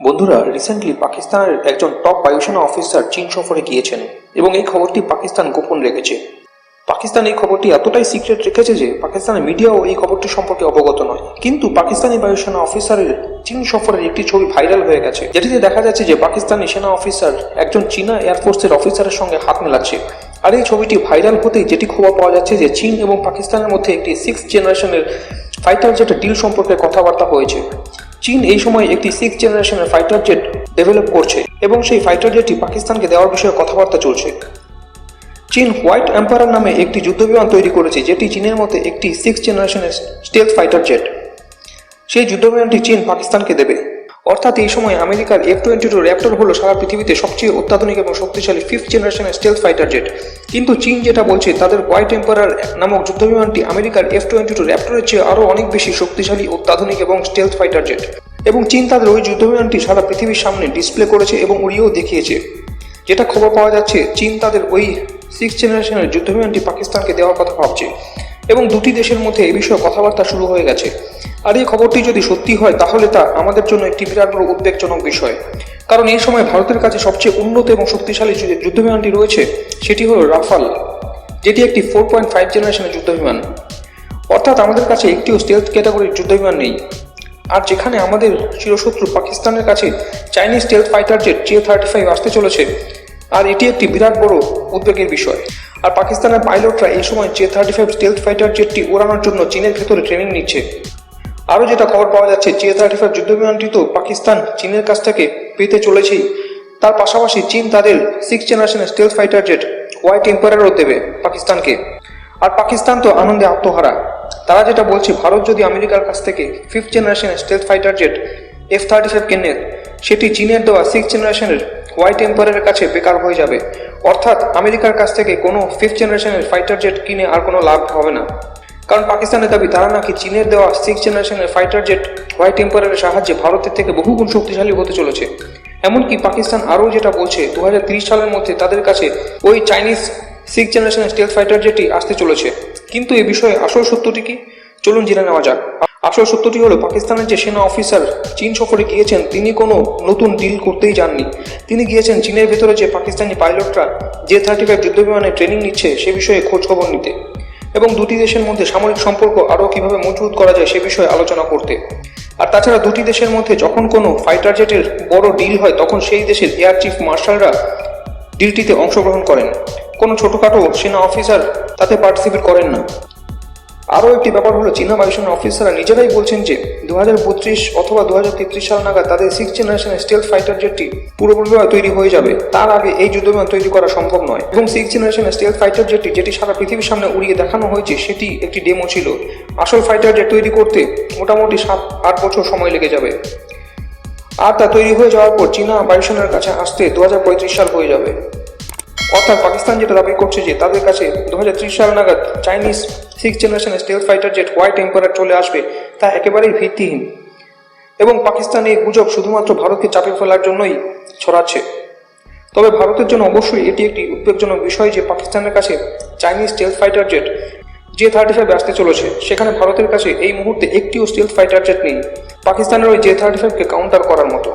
বন্ধুরা রিসেন্টলি পাকিস্তানের একজন টপ বায়ুসেনা অফিসার চীন সফরে গিয়েছেন এবং এই খবরটি পাকিস্তান গোপন রেখেছে। পাকিস্তান এই খবরটি এতটাই সিক্রেট রেখেছে যে পাকিস্তানের মিডিয়াও এই খবরটি সম্পর্কে অবগত নয়। কিন্তু পাকিস্তানি বায়ুসেনা অফিসারের চীন সফরের একটি ছবি ভাইরাল হয়ে গেছে। যেটিতে দেখা যাচ্ছে যে পাকিস্তানি সেনা অফিসার একজন চীনা এয়ারফোর্সের অফিসারের সঙ্গে হাত মেলাচ্ছে। আর এই ছবিটি ভাইরাল হতেই যেটি খবর পাওয়া যাচ্ছে যে চীন এবং পাকিস্তানের মধ্যে একটি সিক্স জেনারেশনের ফাইটার জেট ডিল সম্পর্কে কথাবার্তা হয়েছে। চীন এই সময় একটি সিক্স জেনারেশনের ফাইটার জেট ডেভেলপ করছে এবং সেই ফাইটার জেটটি পাকিস্তানকে দেওয়ার বিষয়ে কথাবার্তা চলছে। চীন হোয়াইট এম্পায়ার নামে একটি যুদ্ধবিমান তৈরি করেছে যেটি চীনের মতে একটি সিক্স জেনারেশনের স্টেলথ ফাইটার জেট সেই যুদ্ধবিমানটি চীন পাকিস্তানকে দেবে। অর্থাৎ এই সময় আমেরিকার এফ টোয়েন্টি টু র্যাপ্টর হলো সারা পৃথিবীতে সবচেয়ে অত্যাধুনিক এবং শক্তিশালী ফিফথ জেনারেশনের স্টেলথ ফাইটার জেট কিন্তু চীন যেটা বলছে, তাদের হোয়াইট এম্পায়ার নামক যুদ্ধবিমানটি আমেরিকার এফ টোয়েন্টি টু র্যাপ্টরের চেয়ে আরও অনেক বেশি শক্তিশালী, অত্যাধুনিক এবং স্টেলথ ফাইটার জেট এবং চীন তাদের ওই যুদ্ধবিমানটি সারা পৃথিবীর সামনে ডিসপ্লে করেছে এবং উড়িয়েও দেখিয়েছে। যেটা খবর পাওয়া যাচ্ছে, চীন তাদের ওই সিক্স জেনারেশনের যুদ্ধবিমানটি পাকিস্তানকে দেওয়ার কথা ভাবছে। এবং দুটি দেশের মধ্যে এ বিষয়ে কথাবার্তা শুরু হয়ে গেছে। আর এই খবরটি যদি সত্যি হয়, তাহলে তা আমাদের জন্য একটি বিরাট বড় উদ্বেগজনক বিষয়। কারণ এই সময় ভারতের কাছে সবচেয়ে উন্নত এবং শক্তিশালী যে যুদ্ধবিমানটি রয়েছে, সেটি হলো রাফাল, যেটি একটি ফোর পয়েন্ট ফাইভ জেনারেশনের যুদ্ধবিমান। অর্থাৎ আমাদের কাছে একটিও স্টেলথ ক্যাটাগরির যুদ্ধবিমান নেই। আর যেখানে আমাদের চিরশত্রু পাকিস্তানের কাছে Chinese stealth fighter jet J thirty five আসতে চলেছে, আর এটি একটি বিরাট বড় উদ্বেগের বিষয়। আর পাকিস্তানের পাইলটরা এই সময় J thirty five stealth fighter জেটটি ওড়ানোর জন্য চীনের ভেতরে ট্রেনিং নিচ্ছে। আরও যেটা খবর পাওয়া যাচ্ছে জে থার্টি ফাইভ যুদ্ধবিমানটি তো পাকিস্তান, চীনের কাছ থেকে পেতে চলেছেই। তার পাশাপাশি চীন তাদের সিক্স জেনারেশনের স্টেলথ ফাইটার জেট হোয়াইট এম্পায়ারও দেবে পাকিস্তানকে। আর পাকিস্তান তো আনন্দে আত্মহারা। তারা যেটা বলছে, ভারত যদি আমেরিকার কাছ থেকে ফিফথ জেনারেশনের stealth fighter jet F thirty five কেনে, সেটি চীনের দেওয়া সিক্স জেনারেশনের হোয়াইট এম্পায়ারের কাছে বেকার হয়ে যাবে। অর্থাৎ আমেরিকার কাছ থেকে কোনো ফিফথ জেনারেশনের ফাইটার জেট কিনে আর কোনো লাভ হবে না। কারণ পাকিস্তানের দাবি, তারা নাকি চীনের দেওয়া সিক্স জেনারেশনের ফাইটার জেট হোয়াইট এম্পায়ারের সাহায্যে ভারতের থেকে বহুগুণ শক্তিশালী হতে চলেছে। এমনকি পাকিস্তান আরও যেটা বলছে দু সালের মধ্যে তাদের কাছে ওই চাইনিজ সিক্স জেনারেশনের স্টেল ফাইটার জেটই আসতে চলেছে। কিন্তু এ বিষয়ে আসল সত্যটি কি? চলুন জেনে নেওয়া যাক। আসল সত্যটি হলো পাকিস্তানের যে সেনা অফিসার চীন সফরে গিয়েছেন, তিনি কোনো নতুন ডিল করতেই যাননি। তিনি গিয়েছেন চীনের ভেতরে যে পাকিস্তানি পাইলটরা যে থার্টি ফাইভ যুদ্ধবিমানে ট্রেনিং নিচ্ছে সে বিষয়ে খোঁজখবর নিতে এবং দুটি দেশের মধ্যে সামরিক সম্পর্ক আরও কীভাবে মজবুত করা যায় সে বিষয়ে আলোচনা করতে। আর তাছাড়া দুটি দেশের মধ্যে যখন কোনো ফাইটার জেটের বড় ডিল হয়, তখন সেই দেশের এয়ার চিফ মার্শালরা ডিলটিতে অংশগ্রহণ করেন। কোনো ছোটোখাটো সেনা অফিসার তাতে পার্টিসিপেট করেন না। আরও একটি ব্যাপার হলো চীনা বায়ুসেনা অফিসাররা নিজেরাই বলছেন যে দু হাজার বত্রিশ অথবা দু হাজার তেত্রিশ সাল নাগাদ তাদের সিক্স জেনারেশনের স্টেল ফাইটার জেটটি পুরোপুরিভাবে তৈরি হয়ে যাবে। তার আগে এই যুদ্ধবিমান তৈরি করা সম্ভব নয় এবং সিক্স জেনারেশনের স্টেল ফাইটার জেটটি যেটি সারা পৃথিবীর সামনে উড়িয়ে দেখানো হয়েছে, সেটি একটি ডেমো ছিল। আসল ফাইটার জেট তৈরি করতে মোটামুটি সাত, আট বছর সময় লেগে যাবে। আর তা তৈরি হয়ে যাওয়ার পর চীনা বায়ুসেনার কাছে আসতে দু হাজার পঁয়ত্রিশ সাল হয়ে যাবে। অর্থাৎ পাকিস্তান যেটা দাবি করছে যে তাদের কাছে দু সাল নাগাদ চাইনিজ সিক্স জেনারেশনের stealth fighter jet white empire চলে আসবে, তা একেবারেই ভিত্তিহীন। এবং পাকিস্তান এই গুজব শুধুমাত্র ভারতকে চাপে ফেলার জন্যই ছড়াচ্ছে। তবে ভারতের জন্য অবশ্যই এটি একটি উদ্বেগজনক বিষয় যে পাকিস্তানের কাছে চাইনিজ স্টেলথ ফাইটার জেট যে থার্টি ফাইভ আসতে চলেছে। সেখানে ভারতের কাছে এই মুহূর্তে একটিও স্টেল ফাইটার জেট নেই। পাকিস্তানের ওই জে থার্টি ফাইভকে কাউন্টার করার মতো।